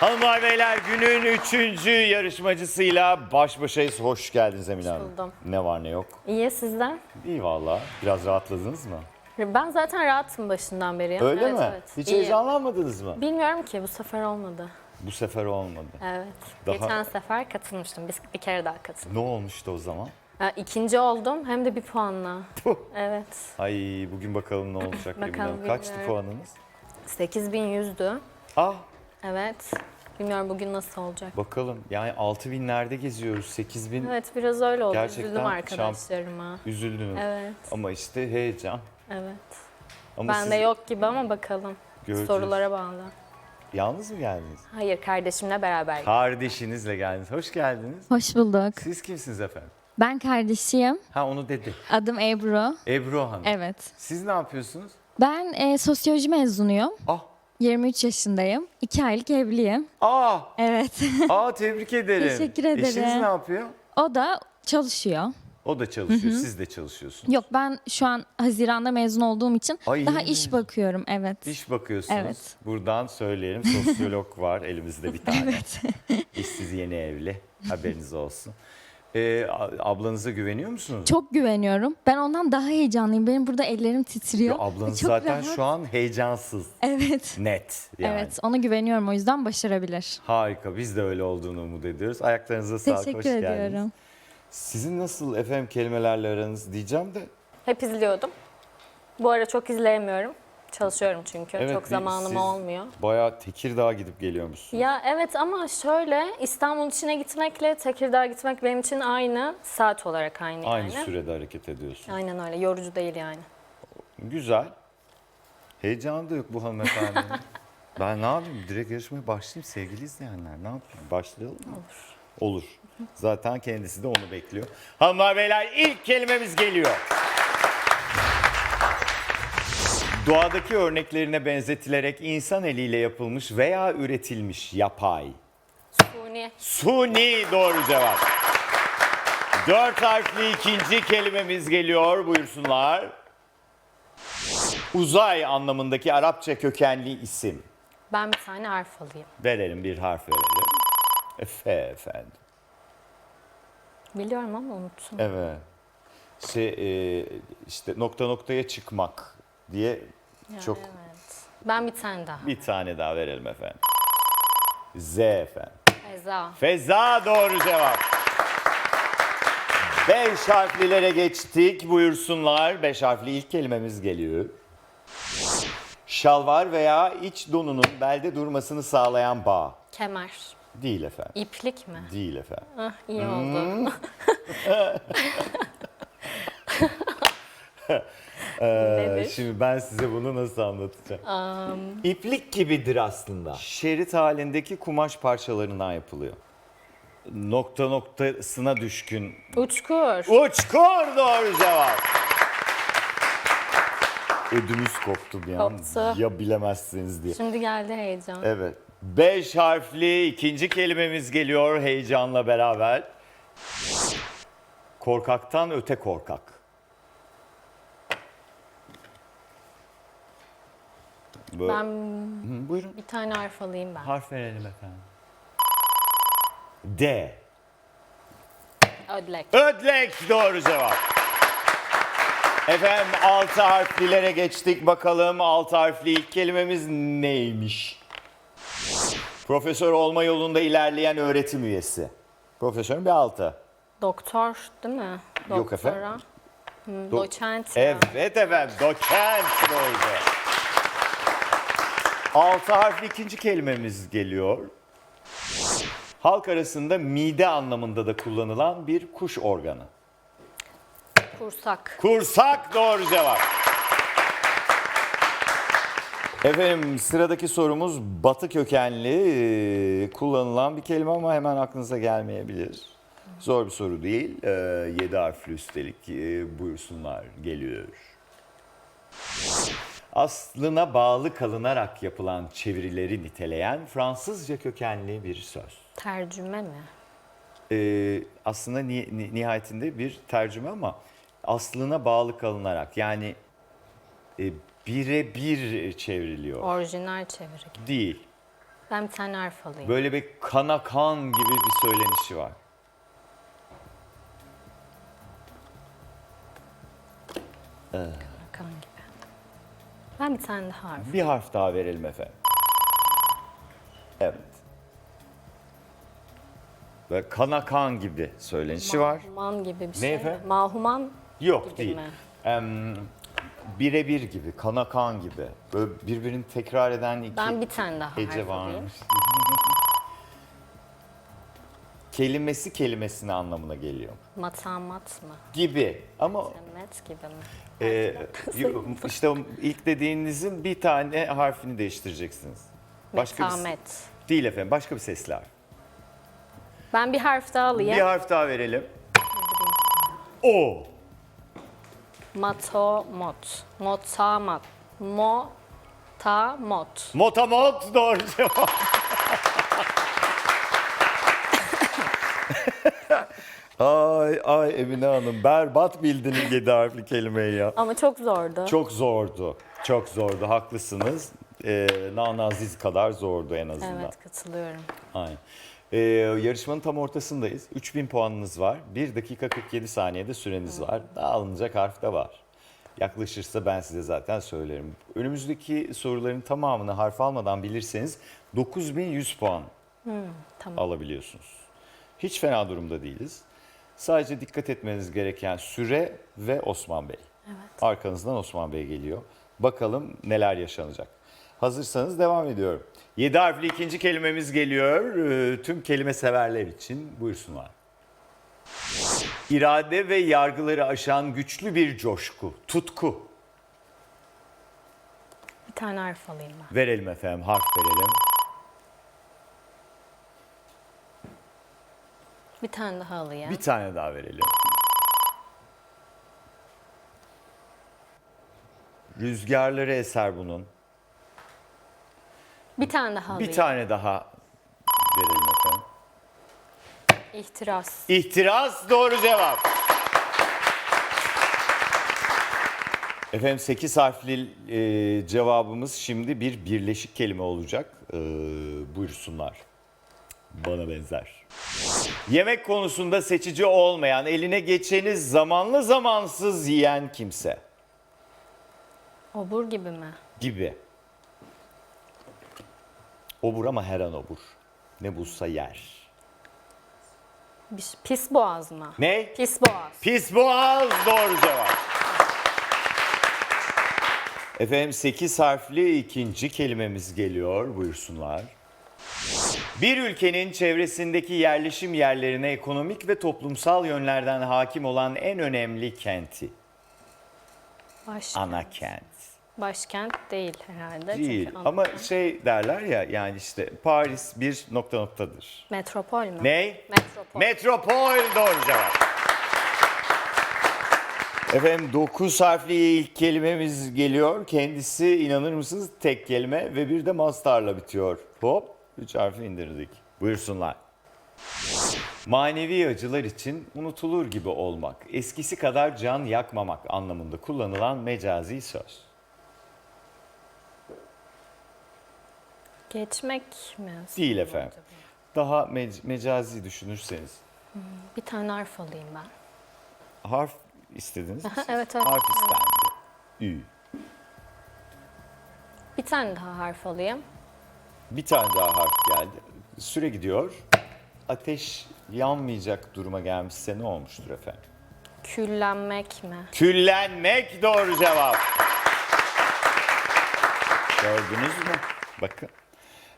Hanımlar beyler günün üçüncü yarışmacısıyla baş başayız. Hoş geldiniz Emine Hanım. buldum. Ne var ne yok. İyi sizden? İyi valla. Biraz rahatladınız mı? Ben zaten rahatım başından beri. ya. Öyle evet, mi? Evet. Hiç İyi. heyecanlanmadınız mı? Bilmiyorum ki bu sefer olmadı. Bu sefer olmadı. Evet. Daha- Geçen sefer katılmıştım. Bir, bir kere daha katıldım. Ne olmuştu o zaman? Ha, İkinci oldum hem de bir puanla. Evet. Ay bugün bakalım ne olacak Emine Bakalım, Hanım. Kaçtı bilmiyorum. puanınız? 8100'dü. Ah Evet. Bilmiyorum bugün nasıl olacak. bakalım. Yani 6000'lerde geziyoruz. 8000 Evet biraz öyle oldu. Gerçekten Üzüldüm şamp- arkadaşlarıma. üzüldünüz. Evet. Ama işte heyecan. Evet. Ama Bende siz yok gibi ama bakalım. Göreceğiz. Sorulara bağlı. yalnız mı geldiniz? Hayır kardeşimle beraber. Kardeşinizle geldiniz. Hoş geldiniz. Hoş bulduk. Siz kimsiniz efendim? Ben kardeşiyim. Ha onu dedi. Adım Ebru. Ebru Hanım. Evet. Siz ne yapıyorsunuz? Ben e, sosyoloji mezunuyum. Ah. 23 yaşındayım. 2 aylık evliyim. Aa. Evet. Aa tebrik ederim. Teşekkür ederim. Eşiniz ne yapıyor? o da çalışıyor. O da çalışıyor. Siz de çalışıyorsunuz. Yok ben şu an Haziran'da mezun olduğum için Ay, daha iş bakıyorum. Evet. İş bakıyorsunuz. Evet. Buradan söyleyelim. Sosyolog var elimizde bir tane. Evet. İşsiz yeni evli. Haberiniz olsun. Ee, a- ablanıza güveniyor musunuz? Çok güveniyorum. Ben ondan daha heyecanlıyım. Benim burada ellerim titriyor. Ya ablanız Çok zaten rahat. şu an heyecansız. Evet. Net yani. Evet. Ona güveniyorum o yüzden başarabilir. Harika. Biz de öyle olduğunu umut ediyoruz. Ayaklarınıza sağlık. Teşekkür Hoş geldiniz. ediyorum. Sizin nasıl efendim kelimelerle aranız diyeceğim de. Hep izliyordum. Bu ara çok izleyemiyorum. Çalışıyorum çünkü. Evet, çok bir- zamanım siz olmuyor. Bayağı Tekirdağ'a gidip geliyormuşsunuz. Ya evet ama şöyle İstanbul içine gitmekle Tekirdağ gitmek benim için aynı saat olarak aynı, Aynı yani. sürede hareket ediyorsun. Aynen öyle. Yorucu değil yani. Güzel. Heyecanı da yok bu hanımefendinin. ben ne yapayım? Direkt yarışmaya başlayayım sevgili izleyenler. Ne yapayım? Başlayalım mı? Olur. Olur. Zaten kendisi de onu bekliyor. Hanımlar beyler ilk kelimemiz geliyor. Doğadaki örneklerine benzetilerek insan eliyle yapılmış veya üretilmiş yapay. Suni. Suni doğru cevap. Dört harfli ikinci kelimemiz geliyor. Buyursunlar. Uzay anlamındaki Arapça kökenli isim. Ben bir tane harf alayım. Verelim bir harf verelim. Efe efendim. Biliyorum ama unuttum. Evet. Şey, e, işte nokta noktaya çıkmak diye çok Evet. Ben bir tane daha. bir tane daha verelim efendim. Z efendim. Eza. Feza doğru cevap. Beş harflilere geçtik. Buyursunlar. Beş harfli ilk kelimemiz geliyor. Şalvar veya iç donunun belde durmasını sağlayan bağ. Kemer. Değil efendim. İplik mi? Değil efendim. Ah iyi Hmm. oldu. Ee, Nedir? Şimdi ben size bunu nasıl anlatacağım? İplik gibidir aslında. Şerit halindeki kumaş parçalarından yapılıyor. Nokta noktasına düşkün Uçkur. Uçkur doğru cevap. Ödümüz koptu bir an. Koptu. Ya bilemezsiniz diye. Şimdi geldi heyecan. Evet. Beş harfli ikinci kelimemiz geliyor heyecanla beraber. Korkaktan öte korkak. Böyle. Ben Hı, buyurun. bir tane harf alayım ben. Harf verelim efendim. D. Ödlek. Ödlek doğru cevap. Efendim altı harflilere geçtik. Bakalım altı harfli ilk kelimemiz neymiş? Profesör olma yolunda ilerleyen öğretim üyesi. Profesörün bir altı. Doktor değil mi? Doktora. Yok efendim. Hmm, Do- doçent ya. Evet efendim doçent oldu. Altı harfli ikinci kelimemiz geliyor. Halk arasında mide anlamında da kullanılan bir kuş organı. Kursak. Kursak doğru cevap. Efendim sıradaki sorumuz batı kökenli e, kullanılan bir kelime ama hemen aklınıza gelmeyebilir. Zor bir soru değil. E, yedi harfli üstelik e, buyursunlar geliyor. Aslına bağlı kalınarak yapılan çevirileri niteleyen Fransızca kökenli bir söz. Tercüme mi? Ee, aslında ni- ni- nihayetinde bir tercüme ama aslına bağlı kalınarak yani e, birebir çevriliyor. Orijinal çeviri. Değil. Ben bir tane harf alayım. Böyle bir kana kan gibi bir söylenişi var. Gibi. Ben bir tane daha harf. Bir harf daha verelim efendim. Evet. Ve kana kan gibi söylenişi var. Mahuman gibi bir şey. efendim? Mahuman Yok gibi değil. mi? Em, birebir gibi, kana kan gibi. Böyle birbirini tekrar eden iki Ben bir tane daha harf varmış. Kelimesi kelimesine anlamına geliyor. Matamat mı? Gibi ama Demet gibi mi? e, yo- işte o ilk dediğinizin bir tane harfini değiştireceksiniz. Başka bir, Metamet. değil efendim, başka bir sesli harf. Ben bir harf daha alayım. Bir harf daha verelim. O. Matomot. Motamat. Motamot. Motamot doğru cevap. Ay ay Emine Hanım berbat bildiniz 7 harfli kelimeyi ya. Ama çok zordu. Çok zordu. Çok zordu. Haklısınız. Ee, Nana Aziz kadar zordu en azından. Evet katılıyorum. Aynen. Ee, yarışmanın tam ortasındayız. 3000 puanınız var. 1 dakika 47 saniyede süreniz var. Daha alınacak harf de var. Yaklaşırsa ben size zaten söylerim. Önümüzdeki soruların tamamını harf almadan bilirseniz 9100 puan Tamam. alabiliyorsunuz. Hiç fena durumda değiliz. Sadece dikkat etmeniz gereken süre ve Osman Bey. Evet. Arkanızdan Osman Bey geliyor. Bakalım neler yaşanacak. Hazırsanız devam ediyorum. 7 harfli ikinci kelimemiz geliyor. Ee, Tüm kelime severler için buyursunlar. İrade ve yargıları aşan güçlü bir coşku, tutku. Bir tane harf alayım ben. Verelim efendim, harf verelim. Bir tane daha alayım. Bir tane daha verelim. Rüzgarları eser bunun. Bir tane daha alayım. Bir tane daha verelim efendim. İhtiras. İhtiras doğru cevap. Efendim 8 harfli e, cevabımız şimdi bir birleşik kelime olacak. E, buyursunlar. Bana benzer. Yemek konusunda seçici olmayan, eline geçeni zamanlı zamansız yiyen kimse Obur gibi mi? gibi. Obur ama her an obur. Ne bulsa yer. Bir, pis boğaz mı? Ne? Pis boğaz. Pis boğaz doğru cevap. Efendim 8 harfli ikinci kelimemiz geliyor. Buyursunlar. Bir ülkenin çevresindeki yerleşim yerlerine ekonomik ve toplumsal yönlerden hakim olan en önemli kenti. Başkent. Ana kent. Başkent değil herhalde. Değil Çünkü ana- ama şey derler ya yani işte Paris bir nokta noktadır. Metropol mü? Ne? Metropol. Metropol doğru cevap. Efendim 9 harfli ilk kelimemiz geliyor. Kendisi inanır mısınız tek kelime ve bir de mastarla bitiyor. Hop 3 harfi indirdik. Buyursunlar. Manevi acılar için unutulur gibi olmak, eskisi kadar can yakmamak anlamında kullanılan mecazi söz. Geçmek mi? Değil efendim. Daha mec- mecazi düşünürseniz. Bir tane harf alayım ben. Harf istediniz mi? Aha, siz? evet, evet. Harf istendi. Ü. Bir tane daha harf alayım. Bir tane daha harf geldi. Süre gidiyor. Ateş yanmayacak duruma gelmişse ne olmuştur efendim? Küllenmek mi? Küllenmek doğru cevap. Gördünüz mü? Bakın.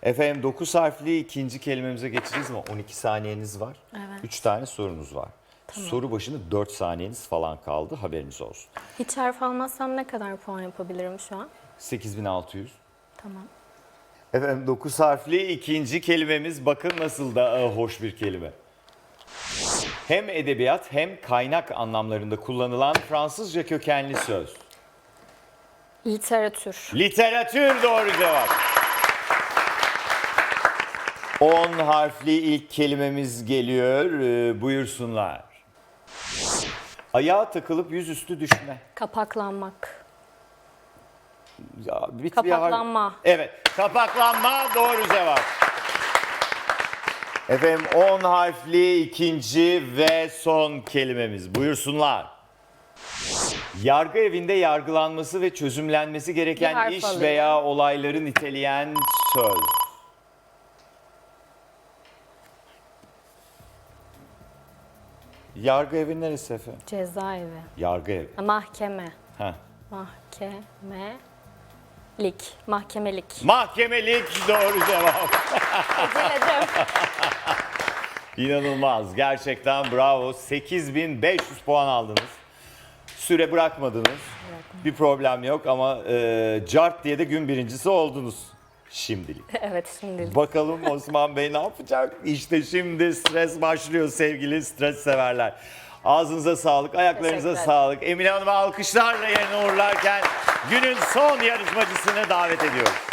Efendim 9 harfli ikinci kelimemize geçeceğiz ama 12 saniyeniz var. Evet. 3 tane sorunuz var. Soru başına 4 saniyeniz falan kaldı. Haberiniz olsun. Hiç harf almazsam ne kadar puan yapabilirim şu an? 8600. Tamam. Efendim 9 harfli ikinci kelimemiz bakın nasıl da e, hoş bir kelime. Hem edebiyat hem kaynak anlamlarında kullanılan Fransızca kökenli söz. Literatür. Literatür doğru cevap. 10 harfli ilk kelimemiz geliyor. Ee, buyursunlar. Ayağa takılıp yüzüstü düşme. Kapaklanmak. Ya, bir Kapaklanma. har- Evet. Kapaklanma doğru cevap. Efendim 10 harfli ikinci ve son kelimemiz. Buyursunlar. Yargı evinde yargılanması ve çözümlenmesi Bir gereken iş alayım. veya olayları niteleyen söz. Yargı evi neresi efendim? Cezaevi. Yargı evi. Mahkeme. Heh. Mahkemelik. Mahkemelik. Mahkemelik doğru cevap. Eceledim. İnanılmaz. Gerçekten bravo. 8500 puan aldınız. Süre bırakmadınız. Bir problem yok ama e, cart diye de gün birincisi oldunuz şimdilik. evet şimdi. Bakalım Osman Bey ne yapacak? İşte şimdi stres başlıyor sevgili stres severler. Ağzınıza sağlık, ayaklarınıza sağlık. Emine Hanım'ı alkışlarla yerine uğurlarken günün son yarışmacısını davet ediyoruz.